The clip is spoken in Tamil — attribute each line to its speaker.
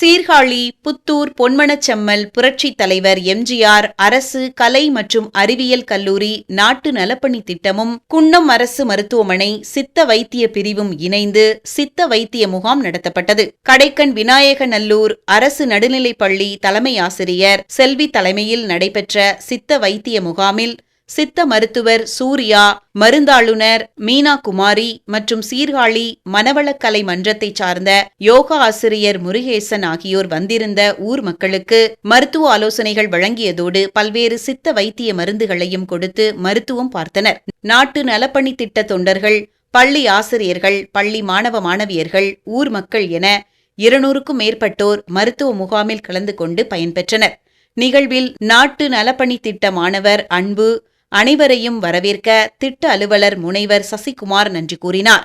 Speaker 1: சீர்காழி புத்தூர் பொன்மனச்செம்மல் புரட்சித் தலைவர் எம்ஜிஆர் அரசு கலை மற்றும் அறிவியல் கல்லூரி நாட்டு நலப்பணி திட்டமும் குன்னம் அரசு மருத்துவமனை சித்த வைத்திய பிரிவும் இணைந்து சித்த வைத்திய முகாம் நடத்தப்பட்டது. கடைக்கண் விநாயகநல்லூர் அரசு நடுநிலைப்பள்ளி தலைமை ஆசிரியர் செல்வி தலைமையில் நடைபெற்ற சித்த வைத்திய முகாமில் சித்த மருத்துவர் சூர்யா மருந்தாளுநர் மீனா குமாரி மற்றும் சீர்காழி மனவளக்கலை மன்றத்தைச் சார்ந்த யோகா ஆசிரியர் முருகேசன் ஆகியோர் வந்திருந்த ஊர் மக்களுக்கு மருத்துவ ஆலோசனைகள் வழங்கியதோடு பல்வேறு சித்த வைத்திய மருந்துகளையும் கொடுத்து மருத்துவம் பார்த்தனர். நாட்டு நலப்பணி திட்ட தொண்டர்கள் பள்ளி ஆசிரியர்கள் பள்ளி மாணவ மாணவியர்கள் ஊர் மக்கள் என இருநூறுக்கும் மேற்பட்டோர் மருத்துவ முகாமில் கலந்து கொண்டு பயன்பெற்றனர். நிகழ்வில் நாட்டு நலப்பணி திட்ட மாணவர் அன்பு அனைவரையும் வரவேற்க திட்ட அலுவலர் முனைவர் சசிகுமார் நன்றி கூறினார்.